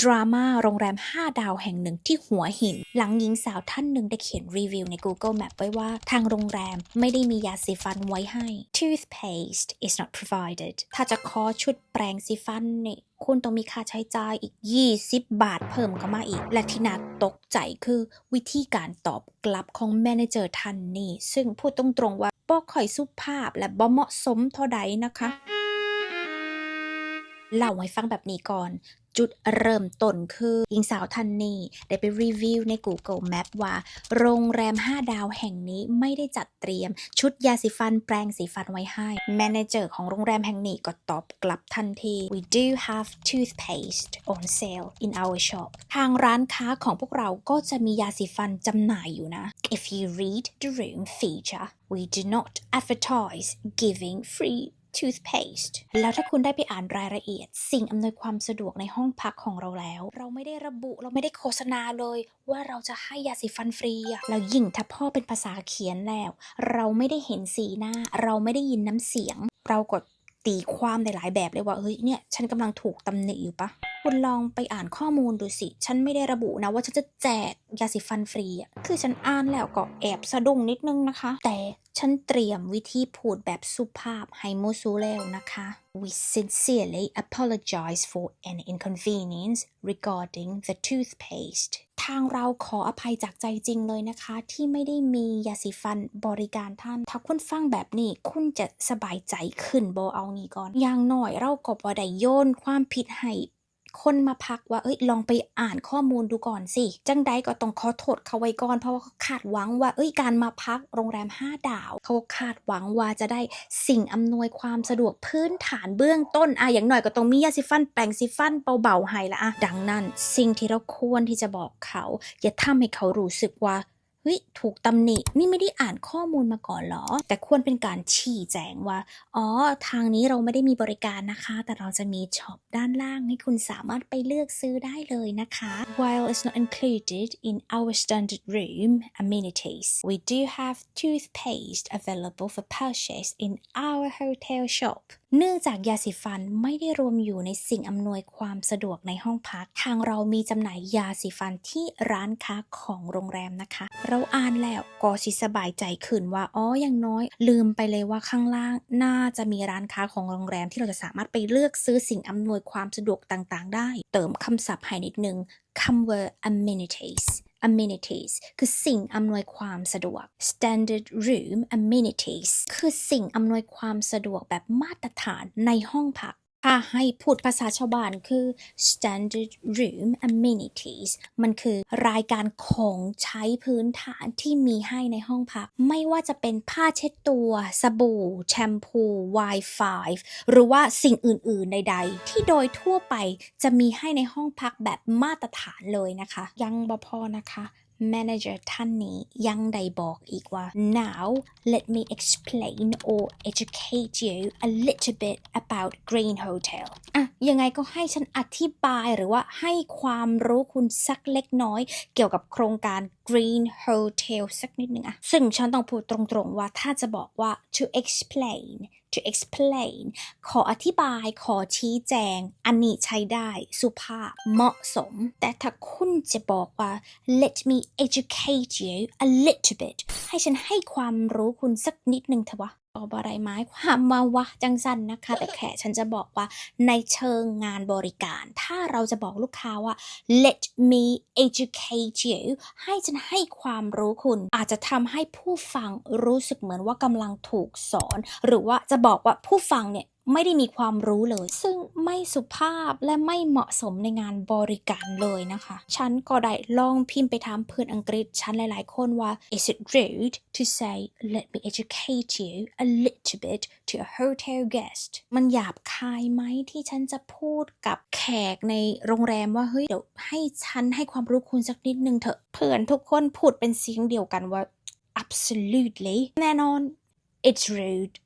ดราม่าโรงแรม 5 ดาวแห่งหนึ่งที่หัวหิน หลังหญิงสาวท่านหนึ่งได้เขียนรีวิวใน Google Map ไว้ว่า ทางโรงแรมไม่ได้มียาสีฟันไว้ให้ toothpaste is not provided ถ้าจะขอชุดแปรงสีฟันนี่คุณต้องมีค่าใช้จ่ายอีก 20 บาทเพิ่มเข้ามาอีก และที่น่าตกใจคือวิธีการตอบกลับของแมเนเจอร์ท่านนี้ซึ่งพูดตรงๆว่าบ่ค่อยสุภาพและบ่เหมาะสมเท่าใดนะคะ เล่าให้ฟังแบบนี้ก่อน จุดเริ่มต้นคือหญิงสาวท่านนี้ได้ไปรีวิวใน Google Map ว่า โรงแรม 5 ดาวแห่งนี้ไม่ได้จัดเตรียม ชุดยาสีฟันแปรงสีฟันไว้ให้แมเนเจอร์ของโรงแรมแห่งนี้ก็ตอบกลับทันที We do have toothpaste on sale in our shop ทางร้านค้าของพวกเราก็จะมียาสีฟันจำหน่ายอยู่นะ If you read the room feature we do not advertise giving free toothpaste แล้วถ้าคุณได้ไปอ่านรายละเอียด สิ่งอำนวยความสะดวกในห้องพักของเราแล้ว เราไม่ได้ระบุเราไม่ได้โฆษณาเลย ว่าเราจะให้ยาสีฟันฟรีอะแล้วยิ่งถ้าพ่อเป็นภาษาเขียนแล้ว เราไม่ได้เห็นสีหน้า เราไม่ได้ยินน้ำเสียง เรากดตีความในหลายแบบเลยว่าเฮ้ยเนี่ยฉันกำลังถูกตำหนิอยู่ปะ คุณลองไปอ่านข้อมูลดูสิ ฉันไม่ได้ระบุนะว่าฉันจะแจกยาสีฟันฟรีอะ คือฉันอ่านแล้วก็แอบสะดุ้งนิดนึงนะคะ แต่ฉันเตรียมวิธีพูดแบบสุภาพให้โมซูแล้วนะคะ We sincerely apologize for any inconvenience regarding the toothpaste ทางเราขออภัยจากใจจริงเลยนะคะ ที่ไม่ได้มียาสีฟันบริการท่าน ถ้าคุณฟังแบบนี้ คุณจะสบายใจขึ้นโบเอางี้ก่อน อย่างหน่อยเราก็บ่ได้โยนความผิดให้ คนมาพักว่าเอ้ยลองไปอ่านข้อมูลดูก่อนสิ จังใดก็ต้องขอโทษเขาไว้ก่อน เพราะว่าเขาคาดหวังว่าเอ้ยการมาพักโรงแรม 5 ดาว เขาคาดหวังว่าจะได้สิ่งอำนวยความสะดวกพื้นฐานเบื้องต้นอะอย่างหน่อยก็ต้องมียาสีฟันแปรงสีฟันเบาๆให้ละอะดังนั้น สิ่งที่เราควรที่จะบอกเขา อย่าทำให้เขารู้สึกว่า เฮ้ยถูกตำหนินี่ไม่ได้อ่านข้อมูลมาก่อนหรอ แต่ควรเป็นการชี้แจงว่า อ๋อ ทางนี้เราไม่ได้มีบริการนะคะ แต่เราจะมีช็อปด้านล่างให้คุณสามารถไปเลือกซื้อได้เลยนะคะ While it's not included in our standard room amenities we do have toothpaste available for purchase in our hotel shop เนื่องจากยาสีฟันไม่ได้รวมอยู่ในสิ่งอำนวยความสะดวกในห้องพัก ทางเรามีจำหน่ายยาสีฟันที่ร้านค้าของโรงแรมนะคะ เราอ่านแล้วก็สิสบายใจขึ้นว่าอ๋ออย่างน้อย ลืมไปเลยว่าข้างล่างน่าจะมีร้านค้าของโรงแรมที่เราจะสามารถไปเลือกซื้อสิ่งอำนวยความสะดวกต่างๆ ได้ เติมคำศัพท์ให้นิดนึงคำว่า amenities amenities คือสิ่งอำนวยความสะดวก standard room amenities คือสิ่งอำนวยความสะดวกแบบมาตรฐานในห้องพัก ถ้าให้พูดภาษาชาวบ้านคือ standard room amenities มันคือรายการของใช้พื้นฐานที่มีให้ในห้องพัก ไม่ว่าจะเป็นผ้าเช็ดตัว สบู่ แชมพู Wi-Fi หรือว่าสิ่งอื่น ๆ ใด ๆ ที่โดยทั่วไปจะมีให้ในห้องพักแบบมาตรฐานเลยนะคะ ยังบ่พอนะคะ Manager ท่านนี้ยังได้บอกอีกว่า now let me explain or educate you a little bit about Green Hotel อะยังไงก็ให้ฉันอธิบายหรือว่าให้ความรู้คุณสักเล็กน้อย เกี่ยวกับโครงการ Green Hotel สักนิดนึงอะซึ่งฉันต้องพูดตรงๆว่าถ้าจะบอกว่า to explain to explain ขออธิบาย ขอชี้แจง อันนี้ใช้ได้สุภาพเหมาะสม แต่ถ้าคุณจะบอกว่า let me educate you a little bit ให้ฉันให้ความรู้คุณสักนิดนึงเถอะวะ เอาบไรไม้ความมาวะจังสันนะคะ แต่แขฉันจะบอกว่าในเชิงงานบริการ ถ้าเราจะบอกลูกค้าว่า let me educate you ให้ฉันให้ความรู้คุณ อาจจะทำให้ผู้ฟังรู้สึกเหมือนว่ากำลังถูกสอน หรือว่าจะบอกว่าผู้ฟังเนี่ย ไม่ได้มีความรู้เลย ซึ่งไม่สุภาพและไม่เหมาะสมในงานบริการเลยนะคะ ฉันก็ได้ลองพิมพ์ไปถามเพื่อนอังกฤษฉันหลายๆ คนว่า is it rude to say let me educate you a little bit to a hotel guest มันหยาบคายไหมที่ฉันจะพูดกับแขกในโรงแรมว่า เฮ้ย เดี๋ยวให้ฉันให้ความรู้คุณสักนิดนึงเถอะ เพื่อนทุกคนพูดเป็นเสียงเดียวกันว่า absolutely แน่นอน it's rude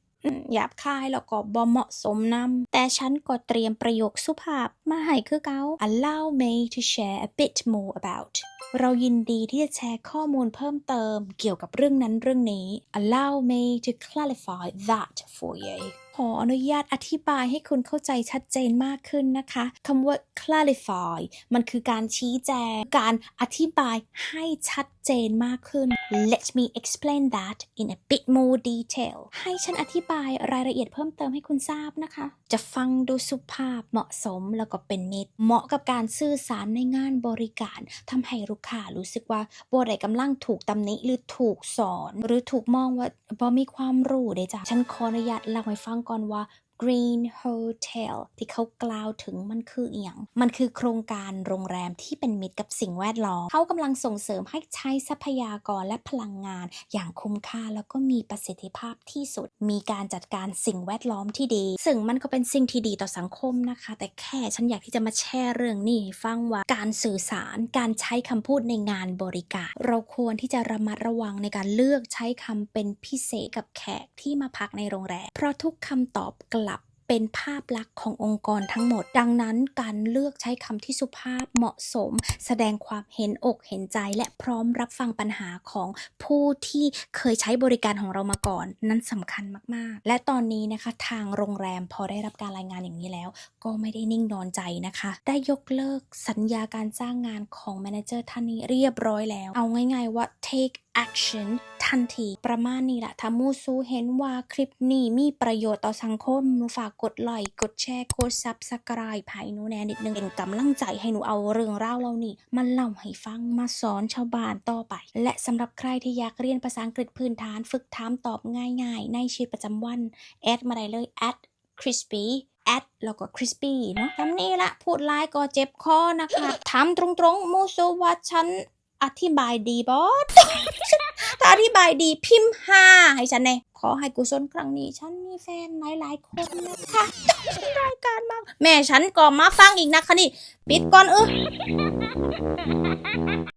หยาบคายแล้วก็บ่เหมาะสมนำแต่ฉันก็เตรียมประโยคสุภาพมาให้คือเกา allow me to share a bit more about เรายินดีที่จะแชร์ข้อมูลเพิ่มเติมเกี่ยวกับเรื่องนั้นเรื่องนี้ allow me to clarify that for you ขออนุญาตอธิบายให้คุณเข้าใจชัดเจนมากขึ้นนะคะคำว่า clarify มันคือการชี้แจง การอธิบายให้ชัดเจนมากขึ้น Let me explain that in a bit more detail ให้ฉันอธิบายรายละเอียดเพิ่มเติมให้คุณทราบนะคะ จะฟังดูสุภาพเหมาะสมแล้วก็เป็นมิตร เหมาะกับการสื่อสารในงานบริการทำให้ลูกค้ารู้สึกว่าบ่ได้กำลังถูกตำหนิหรือถูกสอน หรือถูกมองว่าบ่มีความรู้เดจ้ะฉันขออนุญาตเล่าให้ฟังก่อนว่า Green Hotel ที่เขากล่าวถึงมันคืออหย่างมันคือโครงการโรงแรมที่เป็นมิตรกับสิ่งแวดล้อมเขากำลังส่งเสริมให้ใช้ทรัพยากรและพลังงาน อย่างคุ้มค่าแล้วก็มีประสิทธิภาพที่สุด มีการจัดการสิ่งแวดล้อมที่ดี ซึ่งมันก็เป็นสิ่งที่ดีต่อสังคมนะคะ แต่แค่ฉันอยากที่จะมาแชร์เรื่องนี้ให้ฟังว่าการสื่อสารการใช้คำพูดในงานบริการ เราควรที่จะระมัดระวังในการเลือกใช้คำเป็นพิเศษกับแขกที่มาพักในโรงแรมเพราะทุกคำตอบกลับ เป็นภาพลักษณ์ขององค์กรทั้งหมด ดังนั้นการเลือกใช้คำที่สุภาพเหมาะสม แสดงความเห็นอกเห็นใจ และพร้อมรับฟังปัญหาของผู้ที่เคยใช้บริการของเรามาก่อน นั้นสำคัญมากๆ และตอนนี้นะคะทางโรงแรมพอได้รับการรายงานอย่างนี้แล้ว ก็ไม่ได้นิ่งนอนใจนะคะ ได้ยกเลิกสัญญาการจ้างงานของแมเนเจอร์ท่านนี้เรียบร้อยแล้ว เอาง่ายๆว่า take action ทันทีประมาณนี้แหละถ้ามูซูเห็นว่าคลิปนี้มีประโยชน์ต่อสังคมหนูฝากกดไลค์กดแชร์กด subscribe ให้หนูแน่นิดนึงเป็นกำลังใจให้หนูเอาเรื่องราวเหล่านี้มาเล่าให้ฟังมาสอนชาวบ้านต่อไป และสำหรับใครที่อยากเรียนภาษาอังกฤษพื้นฐานฝึกถามตอบง่าย ๆ ในชีวิตประจำวันแอดมาได้เลย at crispy แอดแล้วก็ crispy เนาะคำนี้ละพูดไลายก็เจ็บคอนะคะ ถามตรงๆมูซูว่าฉัน อธิบายดีบอสถ้าอธิบายดีพิมพ์ห้าให้ฉันเน่ขอให้กุศลครั้งนี้ ฉันมีแฟนหลายๆคนนะคะรายการมาก แม่ฉันก็มาฟังอีกนะคะนี่ ปิดก่อนเออ